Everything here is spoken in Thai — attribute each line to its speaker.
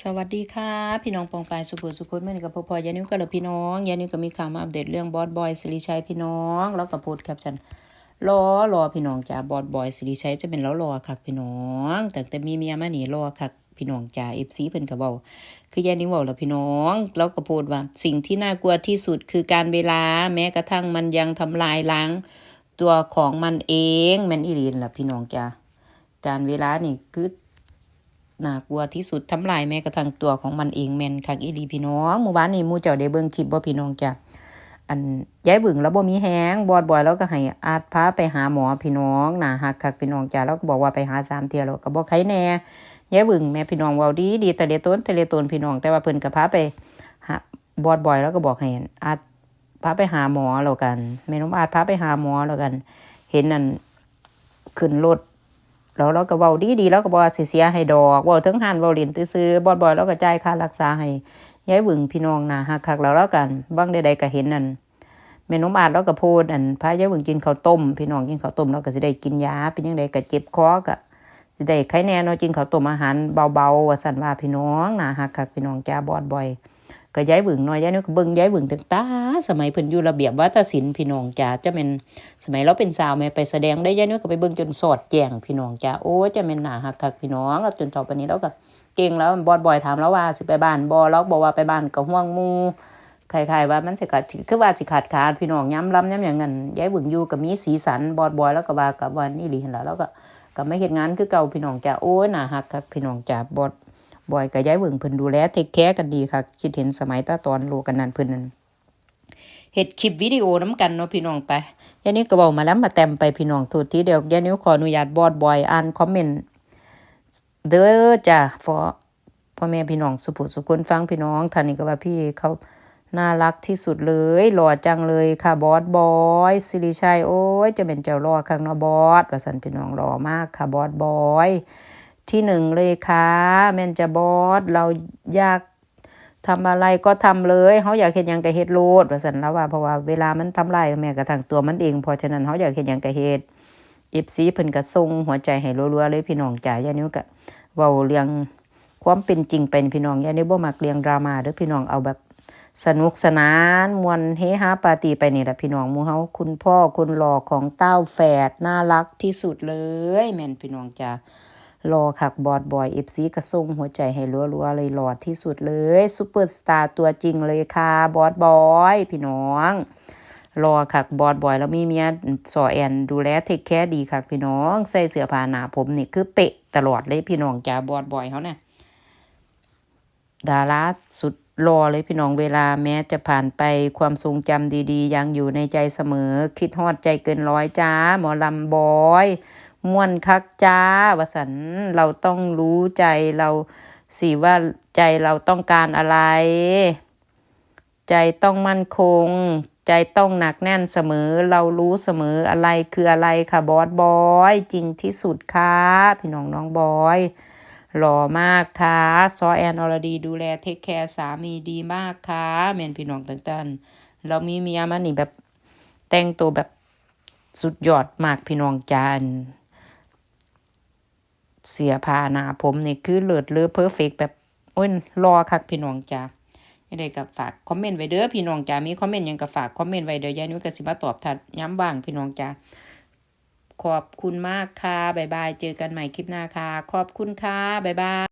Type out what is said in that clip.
Speaker 1: สวัสดีค่ะ พี่น้องปองปายสุขุสุขุมเมื่อนี้กับพ่อพอยานิวกับเราพี่น้องยานิวก็มีข่าวมาอัปเดตเรื่องบอสบอยสิริชัยพี่น้อง แล้วก็พสต์แคปชั่นรอรอพี่น้องจ้าบอสบอยสิริชัยจะเป็นแล้วรอคักพี่น้องแต่แต่มีเมียมาหนีรอคักพี่น้องจ้าเอฟซีเพิ่นก็เว้าคือยานิวเว้าแล้วพี่น้อง แล้วก็พสต์ว่าสิ่งที่น่ากลัวที่สุดคือการเวลาแม้กระทั่งมันยังทำลายล้างตัวของมันเองแมนอีหลีนล่ะพี่น้องจ้าการเวลานี่คือ น่ากลัวที่สุดทำลายแม้กระทั่งตัวของมันเองแมนคักอีหลีพี่น้องหมู่บ้านนี้มู่เจ้าได้เบิ่งคลิปบ่พี่น้องจ้ะอันยายบึงแล้วบ่มีแฮงบอดบ่อยแล้วก็ให้อาจพาไปหาหมอพี่น้องน่าฮักคักพี่น้องจ้ะแล้วก็บอกว่าไปหาสามเทียแล้วก็บ่ไข้แน่ยายบึงแม่พี่น้องเว้าดีดีแต่เลต้นแต่เลต้นพี่น้องแต่ว่าเพิ่นก็พาไปหาบอดบ่อยแล้วก็บอกให้อาจพาไปหาหมอแล้วกันแม่น้องอาจพาไปหาหมอแล้วกัน เห็นนั่นขึ้นรถ แล้วเราก็เว้าดีดีๆแล้วก็บ่สิเสียให้ดอกเว้าถึงหันเว้าเล่นซื่อๆบ่บ่อยแล้วก็จ่ายค่ารักษาให้ยายวึงพี่น้องน่ะฮักคักแล้วแล้วกันบางใดๆก็เห็นนั่นแม่นมอาดแล้วก็พูดอันพายายวึงกินข้าวต้ม พี่น้องกินข้าวต้มแล้วก็สิได้กินยาเป็นจังไดก็เจ็บคอก็สิได้ไข้แน่เนาะกินข้าวต้มอาหารเบาๆว่าซั่นว่าพี่น้องน่ะฮักคักพี่น้องจ้าบอดบ่อย ก็ย้ายวึงน้อยย้ายนี่ก็เบิ่งย้ายวึงตั้งตาสมัยเพิ่นอยู่ระเบียบวัฒนศิลป์พี่น้องจ้าจะเป็นสมัยเราเป็นสาวแม่ไปแสดงได้ย้ายนี่ก็ไปเบิ่งจนสอดแจ้งพี่น้องจ้าโอ้จะเป็นหนาหักคักพี่น้องแล้วจนต่อไปนี้เราก็เก่งแล้วบอดบอยถามแล้วว่าสิไปบ้านบ่เราบอกว่าไปบ้านก็ห่วงมู่คล้ายๆว่ามันสิขาดคือว่าสิขาดขาดพี่น้องย้ำล้ำย้ำอย่างนั้นย้ายวึงอยู่ก็มีสีสันบอดบอยแล้วก็ว่ากับวันนี้หลีเหั่นล่ะแล้วก็ก็ไม่เฮ็ดงานคือเก่าพี่น้องจ้าโอ้หนาหักคักพี่น้องจ้าบอด บอยกับยายเวิงเพิ่นดูแลเทคแคร์กันดีค่ะคิดเห็นสมัยตาตอนโลกันนั้นเพิ่นนั้นเฮ็ดคลิปวิดีโอน้ำกันเนาะพี่น้องไปยานิ้ก็เว้ามาแล้วมาแต้มไปพี่น้องโทษทีเดียวยานิ้วขออนุญาตบอดบอยอ่านคอมเมนต์เด้อจ้ะฟอพ่อแม่พี่น้องสุภุสุคนฟังพี่น้องท่านนี้ก็ว่าพี่เขาน่ารักที่สุดเลย หล่อจังเลยค่ะบอสบอยสิริชัยโอ้ยจะเป็นเจ้ารอข้างเนาะบอสว่าซั่นพี่น้องหล่อมากค่ะบอสบอย ที่หนึ่งเลยค่ะแม่นจะบอสเราอยากทำอะไรก็ทำเลยเขาอยากเห็นยังก็เฮ็ดโลดว่าสันแล้วว่าเพราะว่าเวลามันทำลายแม้กระทั่งตัวมันเองเพราะฉะนั้นเขาอยากเห็นยังก็เฮ็ดอีฟซีเพิ่นก็ส่งหัวใจให้รัวๆเลยพี่น้องจ๋ายานิ้วก็เว้าเรื่องความเป็นจริงเป็นพี่น้องยานิ้วบ่มักเรื่องดราม่าเด้อพี่น้องเอาแบบสนุกสนานมวนเฮฮาปาร์ตี้ไปนี่แหละพี่น้องมูเฮาคุณพ่อคุณหล่อของเต้าแฝดน่ารักที่สุดเลย แม่นพี่น้องจ๋า รอคักบอดบอยเอฟซีกระส่งหัวใจให้รัวๆเลยหลอดที่สุดเลยซูเปอร์สตาร์ตัวจริงเลยค่ะบอดบอยพี่น้องรอคักบอดบอยแล้วมีเมียสอแอนดูแลเทคแคร์ดีคักพี่น้อง ใส่เสื้อผ้าหนาผมนี่คือเป๊ะตลอดเลยพี่น้องจ้าบอดบอยเขาเนี่ยดาราสุดรอเลยพี่น้องเวลาแม้จะผ่านไปความทรงจำดีๆ ยังอยู่ในใจเสมอ คิดฮอดใจเกินร้อยจ้า หมอลำบอย ม่วนคักจ้าวสันเราต้องรู้ใจเราสิว่าใจเราต้องการอะไร ใจต้องมั่นคง ใจต้องหนักแน่นเสมอ เรารู้เสมออะไรคืออะไรค่ะบอสบอยจริงที่สุดค่ะพี่น้องน้องบอยหล่อมากค่ะซอแอนอรดีดูแลเทคแคร์สามีดีมากค่ะแม่นพี่น้องต่างๆเรามีเมียมานี่แบบแต่งตัวแบบสุดยอดมากพี่น้องจาน เสียผ้าหน้าผมนี่คือเลิศเลอเพอร์เฟกแบบโอ้ยรอคักพี่น้องจ้ายังไงกับฝากคอมเมนต์ไว้เด้อพี่น้องจ้ามีคอมเมนต์ยังก็ฝากคอมเมนต์ไว้เดี๋ยายนุ้ยก็สิมาตอบทัดย้ำบ้างพี่น้องจ้าขอบคุณมากค่ะบ๊ายบาย เจอกันใหม่คลิปหน้าค่ะ ขอบคุณค่ะบ๊ายบาย